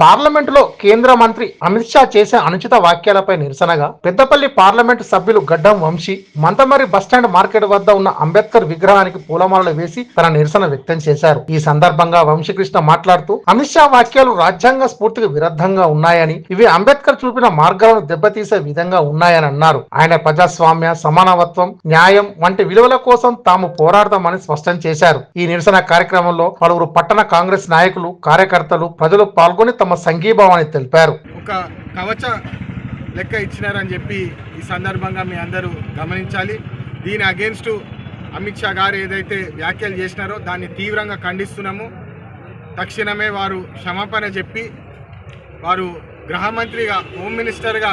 పార్లమెంటులో కేంద్ర మంత్రి అమిత్ షా చేసే అనుచిత వ్యాఖ్యలపై నిరసనగా పెద్దపల్లి పార్లమెంటు సభ్యులు గడ్డం వంశీ మంతమరి బస్టాండ్ మార్కెట్ వద్ద ఉన్న అంబేద్కర్ విగ్రహానికి పూలమాలలు వేసి తన నిరసన వ్యక్తం చేశారు. ఈ సందర్భంగా వంశీకృష్ణ మాట్లాడుతూ అమిత్ షా వాక్యాలు రాజ్యాంగ స్ఫూర్తికి విరుద్ధంగా ఉన్నాయని ఇవి అంబేద్కర్ చూపిన మార్గాలను దెబ్బతీసే విధంగా ఉన్నాయని అన్నారు. ఆయన ప్రజాస్వామ్య సమానవత్వం న్యాయం వంటి విలువల కోసం తాము పోరాడతామని స్పష్టం చేశారు. ఈ నిరసన కార్యక్రమంలో పలువురు పట్టణ కాంగ్రెస్ నాయకులు కార్యకర్తలు ప్రజలు పాల్గొని తమ సంఘీభావాన్ని తెలిపారు. ఒక కవచ లెక్క ఇచ్చినారని చెప్పి ఈ సందర్భంగా మీ అందరూ గమనించాలి. దీని అగేన్స్ట్ అమిత్ షా గారు ఏదైతే వ్యాఖ్యలు చేసినారో దాన్ని తీవ్రంగా ఖండిస్తున్నాము. తక్షణమే వారు క్షమాపణ చెప్పి వారు గృహమంత్రిగా హోమ్ మినిస్టర్గా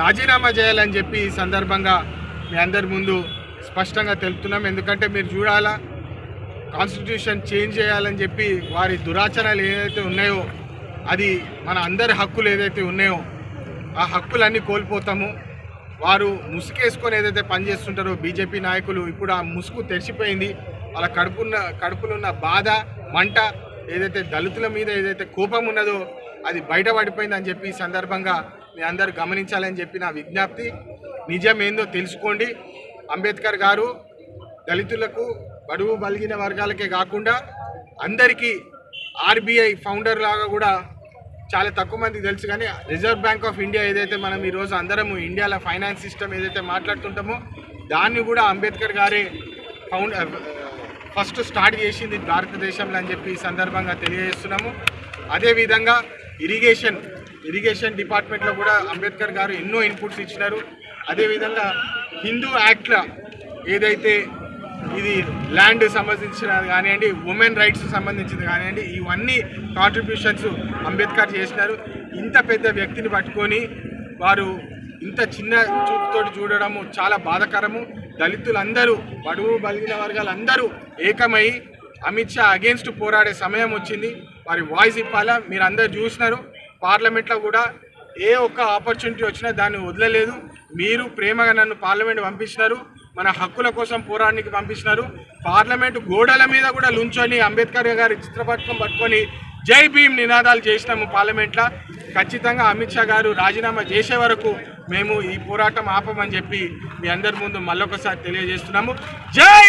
రాజీనామా చేయాలని చెప్పి ఈ సందర్భంగా మీ అందరి ముందు స్పష్టంగా తెలుపుతున్నాం. ఎందుకంటే మీరు చూడాలా కాన్స్టిట్యూషన్ చేంజ్ చేయాలని చెప్పి వారి దురాచరణలు ఏదైతే ఉన్నాయో అది మన అందరి హక్కులు ఏదైతే ఉన్నాయో ఆ హక్కులన్నీ కోల్పోతాము. వారు ముసుకేసుకొని ఏదైతే పనిచేస్తుంటారో బీజేపీ నాయకులు ఇప్పుడు ఆ ముసుగు తెరిచిపోయింది. వాళ్ళ కడుపున్న కడుపులున్న బాధ మంట ఏదైతే దళితుల మీద ఏదైతే కోపం ఉన్నదో అది బయటపడిపోయింది అని చెప్పి ఈ సందర్భంగా మీ అందరూ గమనించాలని చెప్పి నా విజ్ఞప్తి. నిజం ఏందో తెలుసుకోండి. అంబేద్కర్ గారు దళితులకు బడుగు బలిగిన వర్గాలకే కాకుండా అందరికీ ఆర్బీఐ ఫౌండర్ లాగా కూడా చాలా తక్కువ మందికి తెలుసు కానీ రిజర్వ్ బ్యాంక్ ఆఫ్ ఇండియా ఏదైతే మనం ఈరోజు అందరము ఇండియాలో ఫైనాన్స్ సిస్టమ్ ఏదైతే మాట్లాడుతుంటామో దాన్ని కూడా అంబేద్కర్ గారే ఫౌండ్ ఫస్ట్ స్టార్ట్ చేసింది భారతదేశంలో అని చెప్పి ఈ సందర్భంగా తెలియజేస్తున్నాము. అదేవిధంగా ఇరిగేషన్ ఇరిగేషన్ డిపార్ట్మెంట్లో కూడా అంబేద్కర్ గారు ఎన్నో ఇన్పుట్స్ ఇచ్చినారు. అదేవిధంగా హిందూ యాక్ట్ల ఏదైతే ఇది ల్యాండ్ సంబంధించినది కానివ్వండి ఉమెన్ రైట్స్ సంబంధించింది కానివ్వండి ఇవన్నీ కాంట్రిబ్యూషన్స్ అంబేద్కర్ చేసినారు. ఇంత పెద్ద వ్యక్తిని పట్టుకొని వారు ఇంత చిన్న చూపుతోటి చూడడము చాలా బాధాకరము. దళితులందరూ బడుగు బలిగిన వర్గాలందరూ ఏకమై అమిత్ షా అగేన్స్ట్ పోరాడే సమయం వచ్చింది. వారి వాయిస్ ఇప్పాలా? మీరు అందరు చూసినారు పార్లమెంట్లో కూడా ఏ ఒక్క ఆపర్చునిటీ వచ్చినా దాన్ని వదలలేదు. మీరు ప్రేమగా నన్ను పార్లమెంట్ పంపించినారు. మన హక్కుల కోసం పోరాడానికి పంపించినారు. పార్లమెంటు గోడల మీద కూడా లుంచొని అంబేద్కర్ గారి చిత్రపటకం పట్టుకొని జై భీమ్ నినాదాలు చేసినాము పార్లమెంట్లో. ఖచ్చితంగా అమిత్ షా గారు రాజీనామా చేసే వరకు మేము ఈ పోరాటం ఆపమని చెప్పి మీ అందరి ముందు మళ్ళొకసారి తెలియజేస్తున్నాము. జై